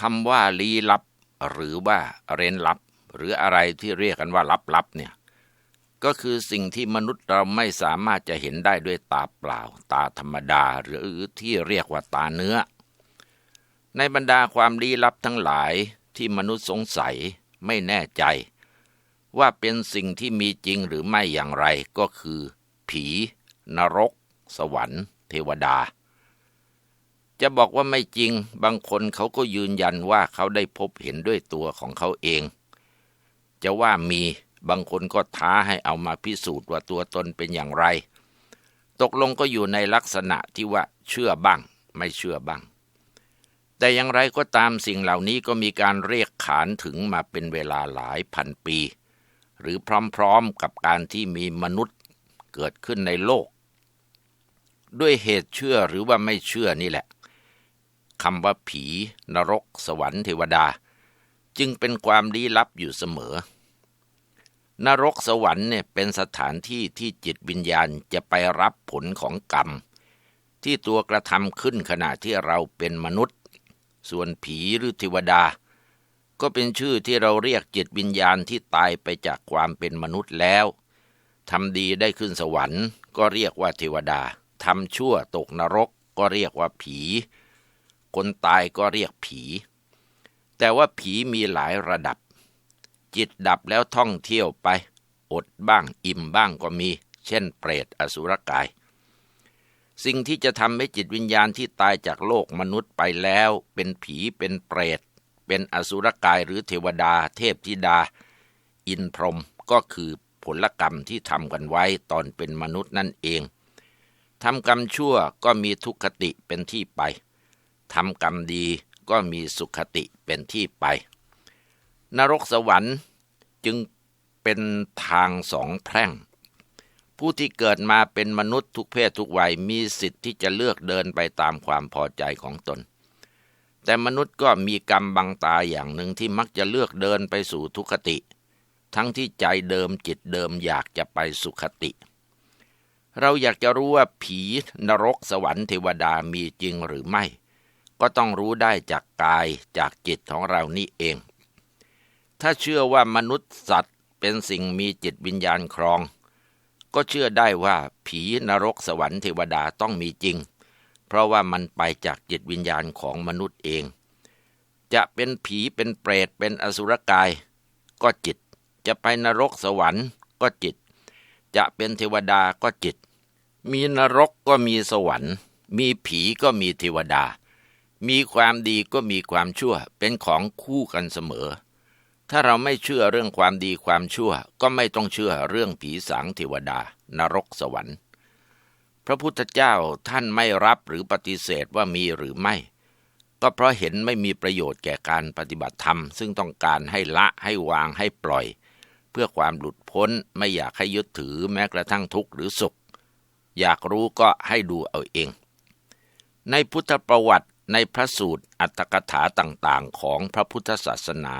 คำว่าลี้ลับ หรือว่าเร้นลับ หรืออะไรที่เรียกกันว่าลับๆเนี่ยก็คือสิ่งที่มนุษย์เราไม่สามารถจะเห็นได้ด้วยตาเปล่า ตาธรรมดาหรือที่เรียกว่าตาเนื้อ ในบรรดาความลี้ลับทั้งหลายที่มนุษย์สงสัยไม่แน่ใจ ว่าเป็นสิ่งที่มีจริงหรือไม่อย่างไรก็คือ ผี นรก สวรรค์ เทวดา จะบอกว่าไม่จริง บางคนเขาก็ยืนยันว่าเขาได้พบเห็นด้วยตัวของเขาเอง จะว่ามีบางคนก็ท้าให้เอามาพิสูจน์ว่าตัวตนเป็นอย่างไร ตกลงก็อยู่ในลักษณะที่ว่าเชื่อบ้าง ไม่เชื่อบ้าง แต่อย่างไรก็ตามสิ่งเหล่านี้ก็มีการเรียกขานถึงมาเป็นเวลาหลายพันปี หรือพร้อมๆกับการที่มีมนุษย์เกิดขึ้นในโลก ด้วยเหตุเชื่อหรือว่าไม่เชื่อนี่แหละ คำว่าผี นรก สวรรค์เทวดา จึงเป็นความลี้ลับอยู่เสมอ นรกสวรรค์เนี่ยเป็นสถานที่ที่จิตวิญญาณจะไปรับผลของกรรม ที่ตัวกระทำขึ้นขณะที่เราเป็นมนุษย์ ส่วนผีหรือเทวดา ก็เป็นชื่อที่เราเรียกจิตวิญญาณที่ตายไปจากความเป็นมนุษย์แล้วทำดีได้ขึ้นสวรรค์ ก็เรียกว่าเทวดาทำชั่วตกนรกก็เรียกว่าผี คนตายก็เรียกผี แต่ว่าผีมีหลายระดับ จิตดับแล้วท่องเที่ยวไป อดบ้างอิ่มบ้างก็มี เช่นเปรตอสุรกาย สิ่งที่จะทำให้จิตวิญญาณที่ตายจากโลกมนุษย์ไปแล้ว เป็นผีเป็นเปรต เป็นอสุรกายหรือเทวดา เทพธิดา อินพรหมก็คือผลกรรมที่ทำกันไว้ตอนเป็นมนุษย์นั่นเองทำกรรมชั่วก็มีทุกขติเป็นที่ไป ทำกรรมดีก็มีสุขติเป็นที่ไป นรกสวรรค์จึงเป็นทางสองแพร่ง ผู้ที่เกิดมาเป็นมนุษย์ทุกเพศทุกวัยมีสิทธิ์ที่จะเลือกเดินไปตามความพอใจของตน แต่มนุษย์ก็มีกรรมบังตาอย่างหนึ่งที่มักจะเลือกเดินไปสู่ทุคติ ทั้งที่ใจเดิมจิตเดิมอยากจะไปสุขติ เราอยากจะรู้ว่าผีนรกสวรรค์เทวดามีจริงหรือไม่ ก็ต้องรู้ได้จากกายจากจิตของเรานี่เอง ถ้าเชื่อว่ามนุษย์สัตว์เป็นสิ่งมีจิตวิญญาณครอง ก็เชื่อได้ว่าผีนรกสวรรค์เทวดาต้องมีจริง เพราะว่ามันไปจากจิตวิญญาณของมนุษย์เอง จะเป็นผีเป็นเปรตเป็นอสุรกาย ก็จิต จะไปนรกสวรรค์ก็จิต จะเป็นเทวดาก็จิต มีนรกก็มีสวรรค์ มีผีก็มีเทวดา มีความดีก็มีความชั่ว เป็นของคู่กันเสมอ ถ้าเราไม่เชื่อเรื่องความดีความชั่ว ก็ไม่ต้องเชื่อเรื่องผีสางเทวดา นรกสวรรค์ พระพุทธเจ้าท่านไม่รับหรือปฏิเสธว่ามีหรือไม่ ก็เพราะเห็นไม่มีประโยชน์แก่การปฏิบัติธรรม ซึ่งต้องการให้ละให้วางให้ปล่อย เพื่อความหลุดพ้นไม่อยากให้ยึดถือแม้กระทั่งทุกข์หรือสุข อยากรู้ก็ให้ดูเอาเองในพุทธประวัติ ในพระสูตรอัตถกถาต่างๆ ของพระพุทธศาสนา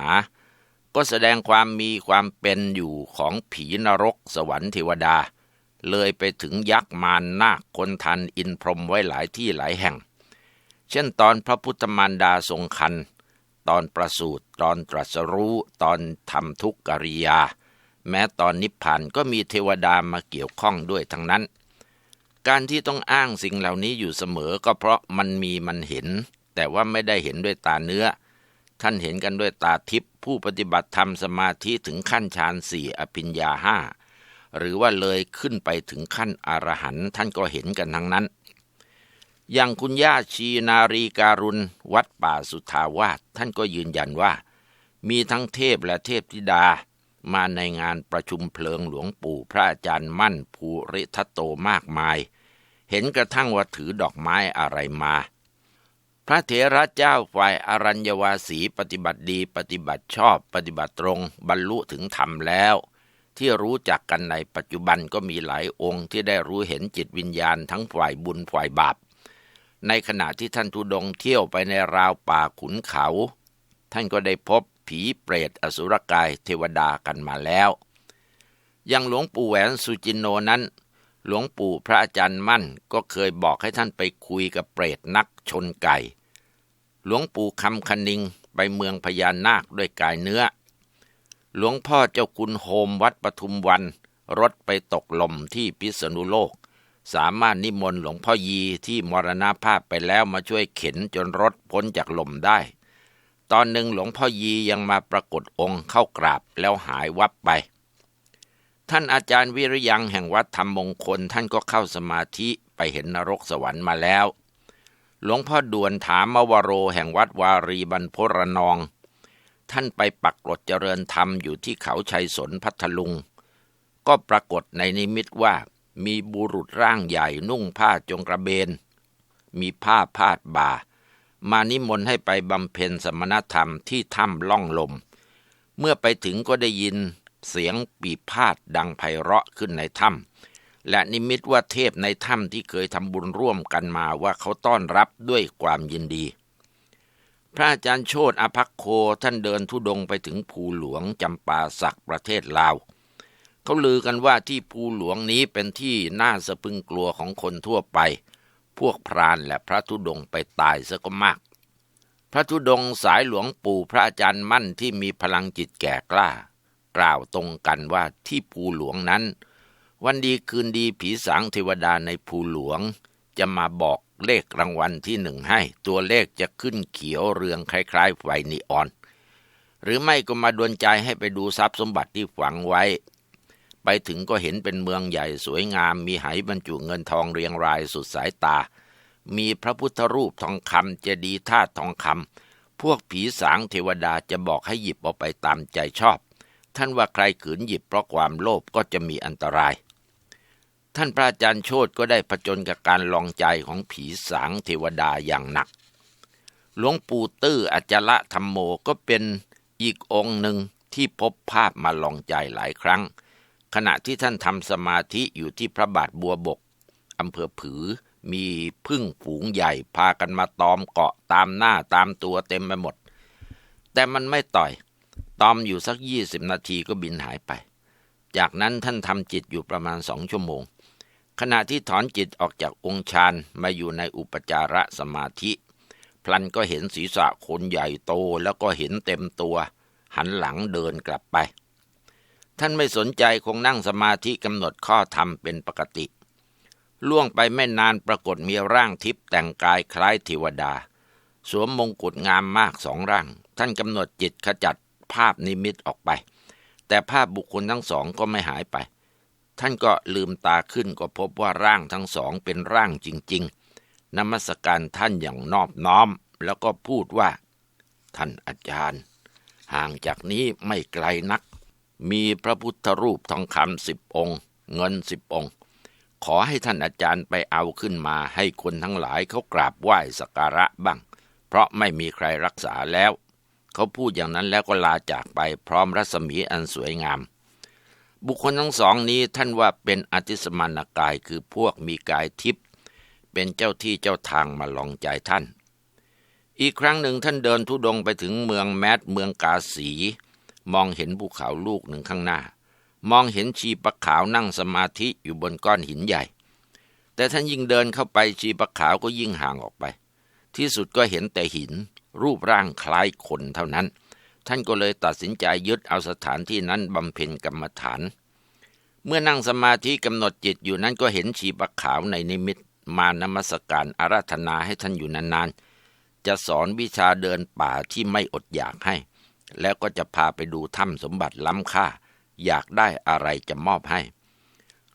ก็แสดงความมีความเป็นอยู่ของผีนรกสวรรค์เทวดา เลยไปถึงยักษ์มารนาคคนทันอินพรมไว้หลายที่หลายแห่ง เช่นตอนพระพุทธมารดาทรงคันตอนประสูติตอนตรัสรู้ตอนทำทุกกิริยา แม้ตอนนิพพานก็มีเทวดามาเกี่ยวข้องด้วยทั้งนั้น การที่ต้องอ้างสิ่งเหล่านี้อยู่เสมอก็เพราะมันมีมันเห็น แต่ว่าไม่ได้เห็นด้วยตาเนื้อ ท่านเห็นกันด้วยตาทิพย์ผู้ปฏิบัติธรรมสมาธิถึงขั้นฌานสี่อภิญญาห้าหรือว่าเลยขึ้นไปถึงขั้นอรหันต์ท่านก็เห็นกันทั้งนั้น อย่างคุณย่าชีนารีการุณ วัดป่าสุทาวาสท่านก็ยืนยันว่า มีทั้งเทพและเทพธิดา มาในงานประชุมเพลิงหลวงปู่พระอาจารย์มั่นภูริทัตโตมากมาย เห็นกระทั่งว่าถือดอกไม้อะไรมา พระเถระเจ้าฝ่ายอรัญญวาสีปฏิบัติดีปฏิบัติชอบปฏิบัติตรง บรรลุถึงธรรมแล้ว ที่รู้จักกันในปัจจุบันก็มีหลายองค์ที่ได้รู้เห็นจิตวิญญาณทั้งฝ่ายบุญฝ่ายบาปในขณะที่ท่านทุดงเที่ยวไปในราวป่าขุนเขา ท่านก็ได้พบผีเปรตอสุรกายเทวดากันมาแล้ว ยังหลวงปู่แหวนสุจินโนนั้น หลวงปู่พระอาจารย์มั่นก็เคยบอกให้ท่านไปคุยกับเปรตนักชนไก่ หลวงปู่คำคณิงไปเมืองพญานาคด้วยกายเนื้อ หลวงพ่อเจ้าคุณโฮมวัดปทุมวัน รถไปตกลมที่พิษณุโลก สามารถนิมนต์หลวงพ่อยีที่มรณภาพไปแล้วมาช่วยเข็นจนรถพ้นจากลมได้ ตอนหนึ่งหลวงพ่อยียังมาปรากฏองค์เข้ากราบแล้วหายวับไป ท่านอาจารย์วิริยังแห่งวัดธรรมมงคล ท่านก็เข้าสมาธิไปเห็นนรกสวรรค์มาแล้ว หลวงพ่อด่วนถามมวโรแห่งวัดวารีบรรพรนอง ท่านไปปักกรดเจริญธรรมอยู่ที่เขาชัยสนพัทลุง ก็ปรากฏในนิมิตว่ามีบุรุษร่างใหญ่นุ่งผ้าจงกระเบน มีผ้าพาดบ่า มานิมนต์ให้ไปบำเพ็ญสมณธรรมที่ถ้ำล่องลม เมื่อไปถึงก็ได้ยิน เสียงปีพาดดังไพเราะขึ้นในถ้ำและนิมิตว่าเทพในถ้ำที่เคยทำบุญร่วมกันมาว่าเขาต้อนรับด้วยความยินดี พระอาจารย์โชตอภักโคท่านเดินทุดงไปถึงภูหลวงจำปาสักประเทศลาว เขาลือกันว่าที่ภูหลวงนี้เป็นที่น่าสะพึงกลัวของคนทั่วไป พวกพรานและพระธุดงไปตายซะก็มากพระธุดงสายหลวงปู่พระอาจารย์มั่นที่มีพลังจิตแก่กล้า กล่าวตรงกันว่าที่ภูหลวงนั้น วันดีคืนดีผีสางเทวดาในภูหลวง จะมาบอกเลขรางวัลที่หนึ่งให้ ตัวเลขจะขึ้นเขียวเรืองคล้ายๆไฟนีออน หรือไม่ก็มาดวนใจให้ไปดูทรัพย์สมบัติที่ฝังไว้ ไปถึงก็เห็นเป็นเมืองใหญ่สวยงาม มีไหบรรจุเงินทองเรียงรายสุดสายตา มีพระพุทธรูปทองคำเจดีย์ธาตุทองคำพวกผีสางเทวดาจะบอกให้หยิบเอาไปตามใจชอบ ท่านว่าใครขืนหยิบเพราะความโลภก็จะมีอันตราย ท่านพระอาจารย์โชตก็ได้ผจญกับการลองใจของผีสางเทวดาอย่างหนัก หลวงปู่ตื้ออัจฉระธรรมโมก็เป็นอีกองค์หนึ่งที่พบภาพมาลองใจหลายครั้ง ขณะที่ท่านทำสมาธิอยู่ที่พระบาทบัวบกอำเภอผือมีพึ่งฝูงใหญ่พากันมาตอมเกาะตามหน้าตามตัวเต็มไปหมด แต่มันไม่ต่อย ตอมอยู่สักยี่สิบนาทีก็บินหายไป จากนั้นท่านทำจิตอยู่ประมาณสองชั่วโมง ขณะที่ถอนจิตออกจากองค์ฌานมาอยู่ในอุปจาระสมาธิ พลันก็เห็นศีรษะคนใหญ่โตแล้วก็เห็นเต็มตัว หันหลังเดินกลับไป ท่านไม่สนใจคงนั่งสมาธิกำหนดข้อธรรมเป็นปกติ ล่วงไปไม่นานปรากฏมีร่างทิพย์แต่งกายคล้ายเทวดา สวมมงกุฎงามมากสองร่าง ท่านกำหนดจิตขจัด ภาพนิมิตออกไป แต่ภาพบุคคลทั้งสองก็ไม่หายไป ท่านก็ลืมตาขึ้นก็พบว่าร่างทั้งสองเป็นร่างจริง ๆนมัสการท่านอย่างนอบน้อม แล้วก็พูดว่า ท่านอาจารย์ ห่างจากนี้ไม่ไกลนัก มีพระพุทธรูปทองคำสิบองค์ เงินสิบองค์ขอให้ท่านอาจารย์ไปเอาขึ้นมาให้คนทั้งหลายเขากราบไหว้สักการะบ้าง เพราะไม่มีใครรักษาแล้ว เขาพูดอย่างนั้นแล้วก็ลาจากไปพร้อมรัศมีอันสวยงาม บุคคลทั้งสองนี้ท่านว่าเป็นอติสมานกายคือพวกมีกายทิพย์เป็นเจ้าที่เจ้าทางมาลองใจท่าน อีกครั้งหนึ่งท่านเดินทุดงไปถึงเมืองแมดเมืองกาสี มองเห็นภูเขาลูกหนึ่งข้างหน้า มองเห็นชีปะขาวนั่งสมาธิอยู่บนก้อนหินใหญ่ แต่ท่านยิ่งเดินเข้าไปชีปะขาวก็ยิ่งห่างออกไป ที่สุดก็เห็นแต่หิน รูปร่างคล้ายคนเท่านั้น ท่านก็เลยตัดสินใจยึดเอาสถานที่นั้นบำเพ็ญกรรมฐาน เมื่อนั่งสมาธิกำหนดจิตอยู่นั้นก็เห็นชีปะขาวในนิมิตมานมัสการอาราธนาให้ท่านอยู่นานๆ จะสอนวิชาเดินป่าที่ไม่อดอยากให้ แล้วก็จะพาไปดูถ้ำสมบัติล้ำค่า อยากได้อะไรจะมอบให้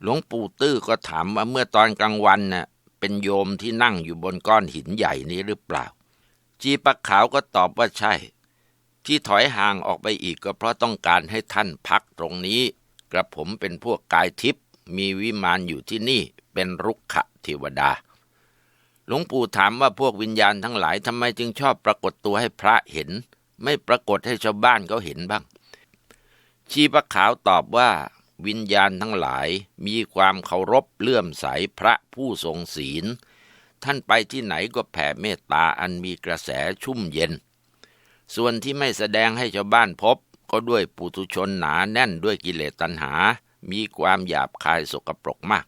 หลวงปู่ตื้อก็ถามว่าเมื่อตอนกลางวันน่ะเป็นโยมที่นั่งอยู่บนก้อนหินใหญ่นี้หรือเปล่า จีปะขาวก็ตอบว่าใช่ ที่ถอยห่างออกไปอีกก็เพราะต้องการให้ท่านพักตรงนี้ กระผมเป็นพวกกายทิพย์มีวิมานอยู่ที่นี่เป็นรุกขเทวดา หลวงปู่ถามว่าพวกวิญญาณทั้งหลายทำไมจึงชอบปรากฏตัวให้พระเห็น ไม่ปรากฏให้ชาวบ้านเขาเห็นบ้าง ชีปะขาวตอบว่า วิญญาณทั้งหลายมีความเคารพเลื่อมใสพระผู้ทรงศีล ท่านไปที่ไหนก็แผ่เมตตาอันมีกระแสชุ่มเย็น ส่วนที่ไม่แสดงให้ชาวบ้านพบ ก็ด้วยปุถุชนหนาแน่นด้วยกิเลสตัณหา มีความหยาบคายสกปรกมาก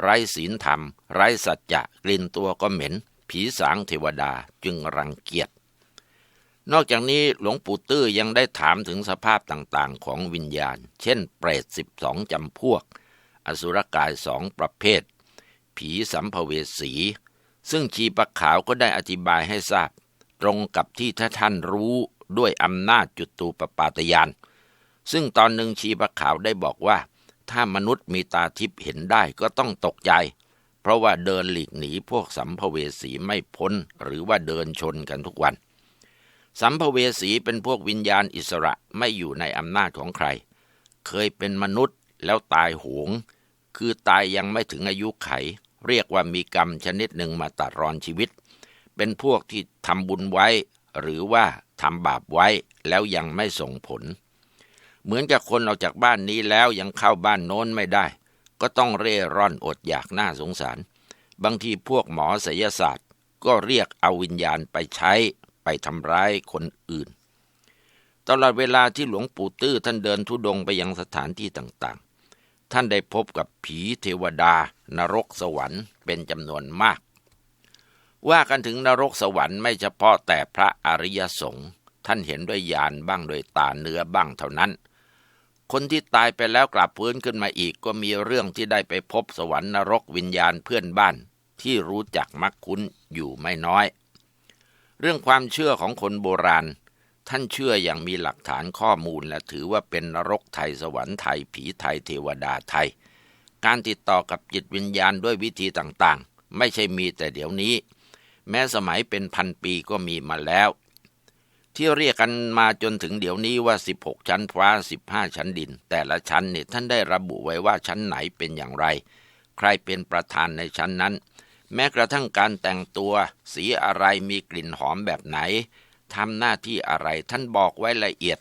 ไร้ศีลธรรม ไร้สัจจะกลิ่นตัวก็เหม็น ผีสางเทวดาจึงรังเกียจนอกจากนี้หลวงปู่ตื้อยังได้ถามถึงสภาพต่างๆ ของวิญญาณ เช่น เปรตสิบสองจำพวก อสุรกายสองประเภท ผีสัมภเวสี ซึ่งชีปะขาวก็ได้อธิบายให้ทราบ ตรงกับที่ถ้าท่านรู้ด้วยอำนาจจุตูปปาตยาน ซึ่งตอนหนึ่งชีปะขาวได้บอกว่า ถ้ามนุษย์มีตาทิพย์เห็นได้ก็ต้องตกใจ เพราะว่าเดินหลีกหนีพวกสัมภเวสีไม่พ้นหรือว่าเดินชนกันทุกวัน สัมภเวสีเป็นพวกวิญญาณอิสระไม่อยู่ในอำนาจของใคร เคยเป็นมนุษย์แล้วตายโหง คือตายยังไม่ถึงอายุไข เรียกว่ามีกรรมชนิดหนึ่งมาตัดรอนชีวิต เป็นพวกที่ทำบุญไว้ หรือว่าทำบาปไว้แล้วยังไม่ส่งผล เหมือนกับคนออกจากบ้านนี้แล้วยังเข้าบ้านโน้นไม่ได้ ก็ต้องเร่ร่อนอดอยากน้าสงสาร บางทีพวกหมอศิยศาสตร์ ก็เรียกเอาวิญญาณไปใช้ไปทำร้ายคนอื่น ตลอดเวลาที่หลวงปู่ตื้อท่านเดินทุดงไปยังสถานที่ต่าง ท่านได้พบกับผีเทวดา นรกสวรรค์เป็นจำนวนมาก ว่ากันถึงนรกสวรรค์ไม่เฉพาะแต่พระอริยสงฆ์ท่านเห็นด้วยญาณบ้างด้วยตาเนื้อบ้างเท่านั้น คนที่ตายไปแล้วกลับพื้นขึ้นมาอีกก็มีเรื่องที่ได้ไปพบสวรรค์นรกวิญญาณเพื่อนบ้าน ที่รู้จักมักคุ้นอยู่ไม่น้อย เรื่องความเชื่อของคนโบราณ ท่านเชื่ออย่างมีหลักฐานข้อมูลและถือว่าเป็นนรกไทยสวรรค์ไทยผีไทยเทวดาไทย การติดต่อกับจิตวิญญาณด้วยวิธีต่างๆ ไม่ใช่มีแต่เดี๋ยวนี้ แม้สมัยเป็นพันปีก็มีมาแล้ว ที่เรียกกันมาจนถึงเดี๋ยวนี้ว่า 16 ชั้นฟ้า 15 ชั้นดิน แต่ละชั้นเนี่ยท่านได้ระบุไว้ว่าชั้นไหนเป็นอย่างไร ใครเป็นประธานในชั้นนั้น แม้กระทั่งการแต่งตัว สีอะไรมีกลิ่นหอมแบบไหน ทำหน้าที่อะไรท่านบอกไว้ละเอียด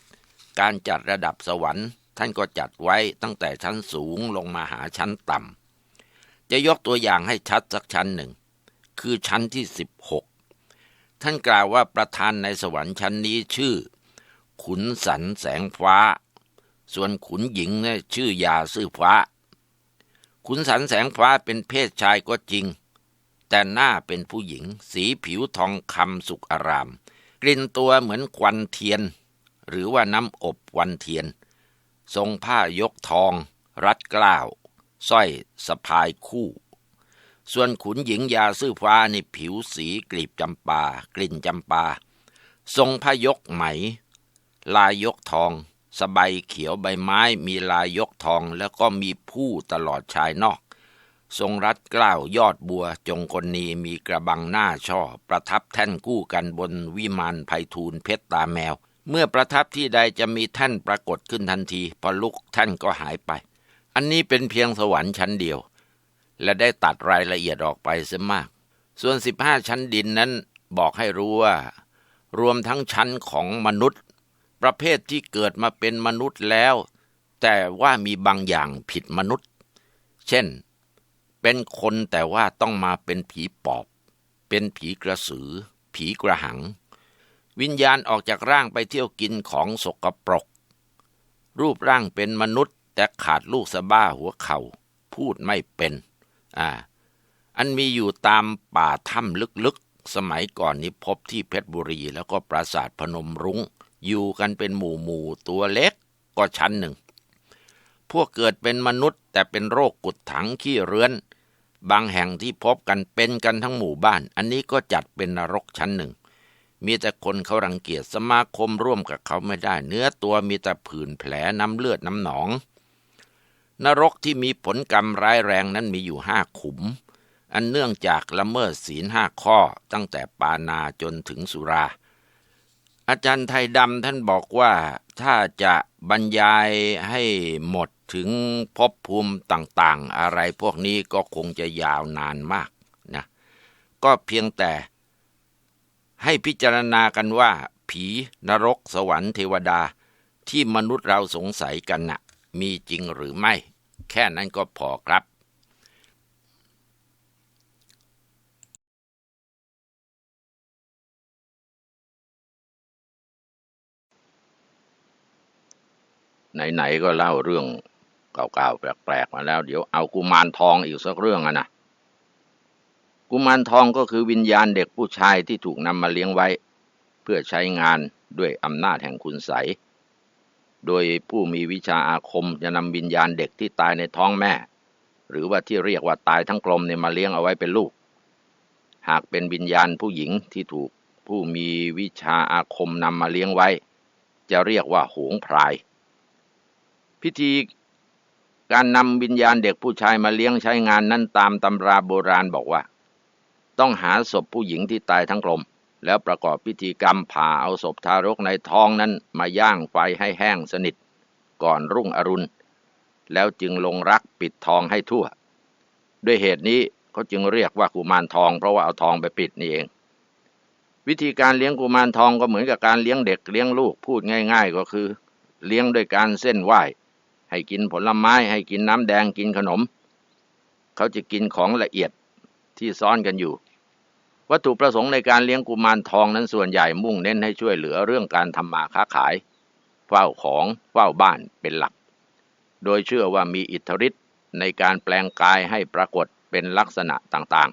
การจัดระดับสวรรค์ ท่านก็จัดไว้ตั้งแต่ชั้นสูงลงมาหาชั้นต่ำจะยกตัวอย่างให้ชัดสักชั้นหนึ่ง คือชั้นที่สิบหกท่านกล่าวว่าประธานในสวรรค์ชั้นนี้ชื่อ ขุนสันแสงฟ้า ส่วนขุนหญิงเนี่ยชื่อยาซื่อฟ้า ขุนสันแสงฟ้าเป็นเพศชายก็จริง แต่หน้าเป็นผู้หญิง สีผิวทองคำสุกอาราม กลิ่นตัวเหมือนควันเทียน หรือว่าน้ำอบวันเทียน ทรงผ้ายกทอง รัดกล้าวสร้อยสะพายคู่ ส่วนขุนหญิงยาซื่อฟ้านี่ผิวสีกลีบจำปา กลิ่นจำปา ทรงผ้ายกไหม ลายยกทองสบายเขียวใบไม้มีลายยกทองแล้วก็มีผู้ตลอดชายนอก ทรงรัดกล้าวยอดบัวจงคนนีมีกระบังหน้าช่อ ประทับแท่นกู้กันบนวิมานไพทูลเพชรตาแมว เมื่อประทับที่ใดจะมีแท่นปรากฏขึ้นทันทีพอลุกแท่นก็หายไป อันนี้เป็นเพียงสวรรค์ชั้นเดียว และได้ตัดรายละเอียดออกไปเสียมาก ส่วนสิบห้าชั้นดินนั้นบอกให้รู้ว่า รวมทั้งชั้นของมนุษย์ ประเภทที่เกิดมาเป็นมนุษย์แล้ว แต่ว่ามีบางอย่างผิดมนุษย์ เช่น เป็นคนแต่ว่าต้องมาเป็นผีปอบ เป็นผีกระสือ ผีกระหัง วิญญาณออกจากร่างไปเที่ยวกินของสกปรก รูปร่างเป็นมนุษย์ แต่ขาดลูกสะบ้าหัวเขา่า พูดไม่เป็น อ่า อันมีอยู่ตามป่าถ้ำลึกๆ สมัยก่อนนี้พบที่เพชรบุรีแล้วก็ปราสาทพนมรุง้ง อยู่กันเป็นหมู่หมู่ตัวเล็กก็ชั้นหนึ่งพวกเกิดเป็นมนุษย์แต่เป็นโรคกุดถังขี้เรื้อน บางแห่งที่พบกันเป็นกันทั้งหมู่บ้าน อันนี้ก็จัดเป็นนรกชั้นหนึ่ง มีแต่คนเขารังเกียจสมาคมร่วมกับเขาไม่ได้ เนื้อตัวมีแต่ผื่นแผลน้ำเลือดน้ำหนอง นรกที่มีผลกรรมร้ายแรงนั้นมีอยู่ห้าขุม อันเนื่องจากละเมิดศีลห้าข้อตั้งแต่ปานาจนถึงสุรา อาจารย์ไทยดำท่านบอกว่าถ้าจะบรรยายให้หมดถึงภพภูมิต่างๆ อะไรพวกนี้ก็คงจะยาวนานมากนะ ก็เพียงแต่ให้พิจารณากันว่า ผีนรกสวรรค์เทวดาที่มนุษย์เราสงสัยกันนะ่ะมีจริงหรือไม่ แค่นั้นก็พอครับ ไหนๆก็เล่าเรื่องเก่าๆแปลกๆมาแล้ว เดี๋ยวเอากุมารทองอีกสักเรื่องอะนะกุมารทองก็คือวิญญาณเด็กผู้ชายที่ถูกนำมาเลี้ยงไว้พพื่อใช้งานด้วยอำนาจแห่งคุณใสยโดยผู้มีวิชาอาคมจะนำวิญญาณเด็กที่ตายในท้องแม่ หรือว่าที่เรียกว่าตายทั้งกลมเนี่ยมาเลี้ยงเอาไว้เป็นลูก หากเป็นวิญญาณผู้หญิงที่ถูกผู้มีวิชาอาคมนำมาเลี้ยงไว้ จะเรียกว่าหงพราย พิธีการนำวิญญาณเด็กผู้ชายมาเลี้ยงใช้งานนั้นตามตำราโบราณบอกว่า ต้องหาศพผู้หญิงที่ตายทั้งกลม แล้วประกอบพิธีกรรมผ่าเอาศพทารกในท้องนั้นมาย่างไฟให้แห้งสนิท ก่อนรุ่งอรุณ แล้วจึงลงรักปิดทองให้ทั่ว ด้วยเหตุนี้เขาจึงเรียกว่ากุมารทองเพราะว่าเอาทองไปปิดนี่เอง วิธีการเลี้ยงกุมารทองก็เหมือนกับการเลี้ยงเด็กเลี้ยงลูกพูดง่าย ๆ ก็คือ เลี้ยงด้วยการเส้นไหว้ ให้กินผลไม้ให้กินน้ำแดงกินขนม เขาจะกินของละเอียดที่ซ้อนกันอยู่ วัตถุประสงค์ในการเลี้ยงกุมารทองนั้นส่วนใหญ่มุ่งเน้นให้ช่วยเหลือเรื่องการทำมาค้าขาย เฝ้าของเฝ้าบ้านเป็นหลัก โดยเชื่อว่ามีอิทธิฤทธิ์ในการแปลงกายให้ปรากฏเป็นลักษณะต่าง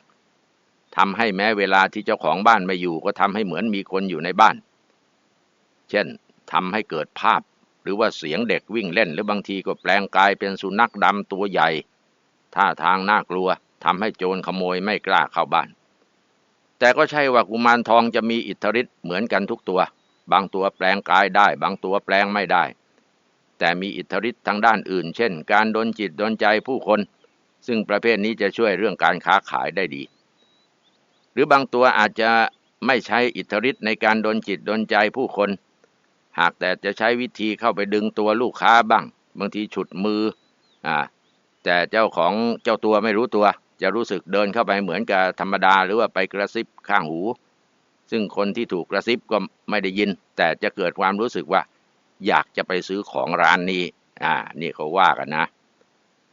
ๆทำให้แม้เวลาที่เจ้าของบ้านไม่อยู่ก็ทำให้เหมือนมีคนอยู่ในบ้าน เช่นทำให้เกิดภาพ หรือว่าเสียงเด็กวิ่งเล่นหรือบางทีก็แปลงกายเป็นสุนัขดำตัวใหญ่ท่าทางน่ากลัวทำให้โจรขโมยไม่กล้าเข้าบ้าน แต่ก็ใช่ว่ากุมารทองจะมีอิทธิฤทธิ์เหมือนกันทุกตัว บางตัวแปลงกายได้ บางตัวแปลงไม่ได้ แต่มีอิทธิฤทธิ์ทางด้านอื่น เช่น การดนจิตดนใจผู้คน ซึ่งประเภทนี้จะช่วยเรื่องการค้าขายได้ดี หรือบางตัวอาจจะไม่ใช้อิทธิฤทธิ์ในการดนจิตดนใจผู้คน หากแต่จะใช้วิธีเข้าไปดึงตัวลูกค้าบ้าง บางทีฉุดมืออ่าแต่เจ้าของเจ้าตัวไม่รู้ตัว จะรู้สึกเดินเข้าไปเหมือนกับธรรมดาหรือว่าไปกระซิบข้างหู ซึ่งคนที่ถูกกระซิบก็ไม่ได้ยิน แต่จะเกิดความรู้สึกว่า อยากจะไปซื้อของร้านนี้อ่านี่เขาว่ากันนะ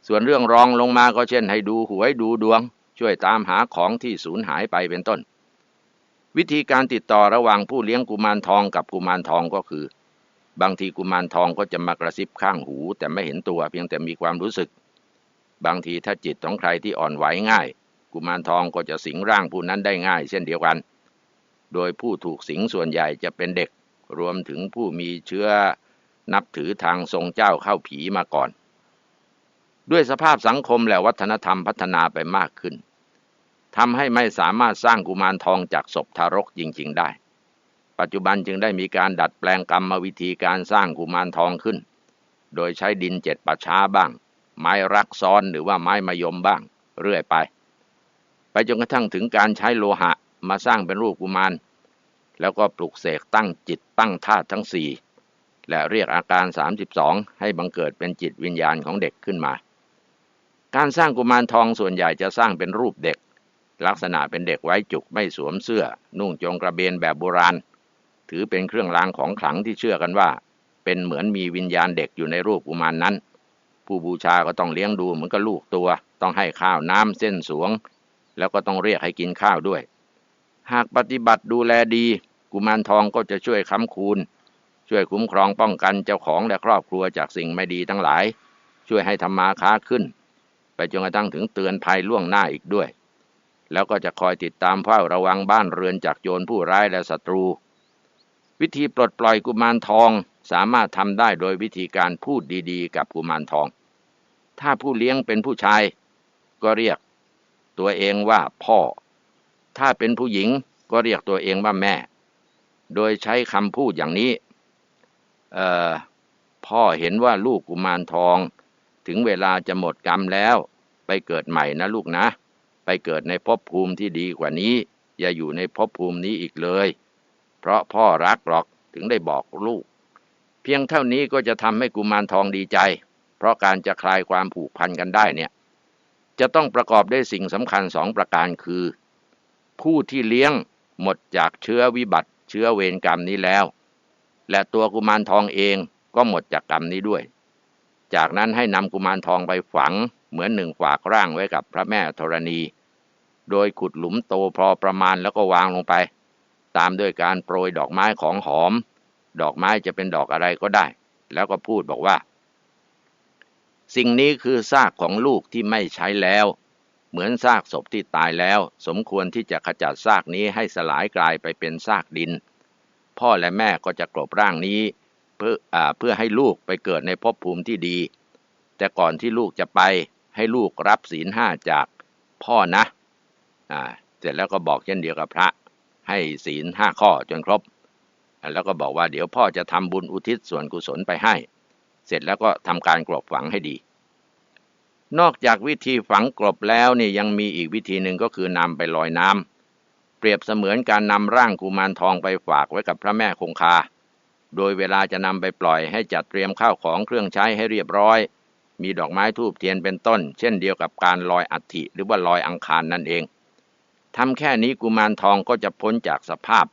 ส่วนเรื่องรองลงมาก็เช่นให้ดูหวยดูดวง ช่วยตามหาของที่สูญหายไปเป็นต้น วิธีการติดต่อระหว่างผู้เลี้ยงกุมารทองกับกุมารทองก็คือ บางทีกุมารทองก็จะมากระซิบข้างหู แต่ไม่เห็นตัวเพียงแต่มีความรู้สึก บางทีถ้าจิตของใครที่อ่อนไหวง่าย กุมารทองก็จะสิงร่างผู้นั้นได้ง่าย เช่นเดียวกัน โดยผู้ถูกสิงส่วนใหญ่จะเป็นเด็ก รวมถึงผู้มีเชื้อนับถือทางทรงเจ้าเข้าผีมาก่อน ด้วยสภาพสังคมและวัฒนธรรมพัฒนาไปมากขึ้น ทำให้ไม่สามารถสร้างกุมารทองจากศพทารกจริง ๆ ได้ ปัจจุบันจึงได้มีการดัดแปลงกรรมวิธีการสร้างกุมารทองขึ้น โดยใช้ดินเจ็ดปัช้าบ้าง ไม้รักซ้อนหรือว่าไม้มายมบ้าง เรื่อยไป ไปจนกระทั่งถึงการใช้โลหะมาสร้างเป็นรูปกุมาร แล้วก็ปลุกเสกตั้งจิตตั้งธาตุทั้งสี่และเรียกอาการ 32 ให้บังเกิดเป็นจิตวิญญาณของเด็กขึ้นมา การสร้างกุมารทองส่วนใหญ่จะสร้างเป็นรูปเด็ก ลักษณะเป็นเด็กไว้จุกไม่สวมเสื้อ นุ่งจงกระเบนแบบโบราณ ถือเป็นเครื่องรางของขลังที่เชื่อกันว่า เป็นเหมือนมีวิญญาณเด็กอยู่ในรูปกุมารนนั้น ผู้บูชาก็ต้องเลี้ยงดูเหมือนกับลูกตัว ต้องให้ข้าวน้ำเส้นสวง แล้วก็ต้องเรียกให้กินข้าวด้วย หากปฏิบัติดูแลดี กุมารทองก็จะช่วยค้ำคูณ ช่วยคุ้มครองป้องกันเจ้าของและครอบครัวจากสิ่งไม่ดีทั้งหลาย ช่วยให้ธรรมาค้าขึ้น ไปจนกระทั่งถึงเตือนภัยล่วงหน้าอีกด้วย แล้วก็จะคอยติดตามเฝ้าระวังบ้านเรือนจากโจรผู้ร้ายและศัตรู วิธีปลดปล่อยกุมารทองสามารถทำได้โดยวิธีการพูดดีๆ กับกุมารทอง ถ้าผู้เลี้ยงเป็นผู้ชาย ก็เรียกตัวเองว่าพ่อ ถ้าเป็นผู้หญิงก็เรียกตัวเองว่าแม่ โดยใช้คำพูดอย่างนี้พ่อเห็นว่าลูกกุมารทอง ถึงเวลาจะหมดกรรมแล้ว ไปเกิดใหม่นะลูกนะ ไปเกิดในภพภูมิที่ดีกว่านี้ อย่าอยู่ในภพภูมินี้อีกเลย เพราะพ่อรักหรอกถึงได้บอกลูก เพียงเท่านี้ก็จะทำให้กุมารทองดีใจ เพราะการจะคลายความผูกพันกันได้เนี่ย จะต้องประกอบด้วยสิ่งสำคัญสองประการคือ ผู้ที่เลี้ยงหมดจากเชื้อวิบัติ เชื้อเวรกรรมนี้แล้ว และตัวกุมารทองเองก็หมดจากกรรมนี้ด้วย จากนั้นให้นำกุมารทองไปฝัง เหมือนหนึ่งฝากร่างไว้กับพระแม่ธรณี โดยขุดหลุมโตพอประมาณแล้วก็วางลงไป ตามด้วยการโปรยดอกไม้ของหอม ดอกไม้จะเป็นดอกอะไรก็ได้ แล้วก็พูดบอกว่า สิ่งนี้คือซากของลูกที่ไม่ใช้แล้ว เหมือนซากศพที่ตายแล้ว สมควรที่จะขจัดซากนี้ให้สลายกลายไปเป็นซากดิน พ่อและแม่ก็จะกลบร่างนี้เพื่ออเพื่อให้ลูกไปเกิดในภพภูมิที่ดี แต่ก่อนที่ลูกจะไป ให้ลูกรับศีลห้าจากพ่อนะอ่าเสร็จแล้วก็บอกเช่นเดียวกับพระ ให้ศีลห้าข้อจนครบ แล้วก็บอกว่าเดี๋ยวพ่อจะทำบุญอุทิศส่วนกุศลไปให้ เสร็จแล้วก็ทำการกลบฝังให้ดี นอกจากวิธีฝังกลบแล้วนี่ยังมีอีกวิธีหนึ่งก็คือนำไปลอยน้ำเปรียบเสมือนการนำร่างกุมารทองไปฝากไว้กับพระแม่คงคา โดยเวลาจะนำไปปล่อยให้จัดเตรียมข้าวของเครื่องใช้ให้เรียบร้อย มีดอกไม้ทูบเทียนเป็นต้น เช่นเดียวกับการลอยอัฐิหรือว่าลอยอังคารนั่นเองทำแค่นี้กุมารทองก็จะพ้นจากสภาพ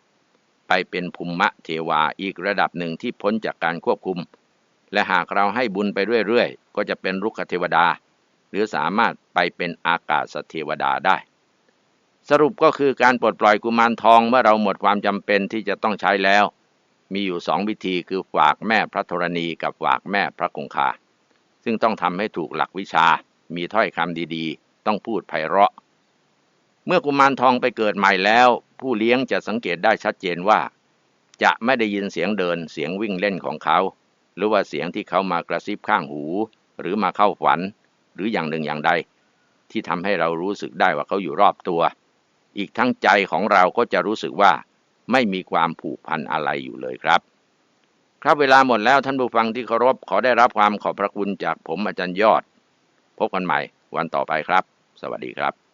ไปเป็นภูมิเทวาอีกระดับหนึ่งที่พ้นจากการควบคุม และหากเราให้บุญไปเรื่อยๆ ก็จะเป็นรุกขเทวดา หรือสามารถไปเป็นอากาศเทวดาได้ สรุปก็คือการปลดปล่อยกุมารทองเมื่อเราหมดความจำเป็นที่จะต้องใช้แล้ว มีอยู่สองวิธีคือฝากแม่พระธรณีกับฝากแม่พระคงคา ซึ่งต้องทำให้ถูกหลักวิชา มีถ้อยคำดีๆ ต้องพูดไพเราะ เมื่อกุมารทองไปเกิดใหม่แล้ว ผู้เลี้ยงจะสังเกตได้ชัดเจนว่า จะไม่ได้ยินเสียงเดินเสียงวิ่งเล่นของเขา หรือว่าเสียงที่เขามากระซิบข้างหู หรือมาเข้าฝัน หรืออย่างหนึ่งอย่างใด ที่ทำให้เรารู้สึกได้ว่าเขาอยู่รอบตัว อีกทั้งใจของเราก็จะรู้สึกว่า ไม่มีความผูกพันอะไรอยู่เลยครับ ครับเวลาหมดแล้วท่านผู้ฟังที่เคารพขอได้รับความขอบพระคุณจากผมอาจารย์ยอด พบกันใหม่วันต่อไปครับ สวัสดีครับ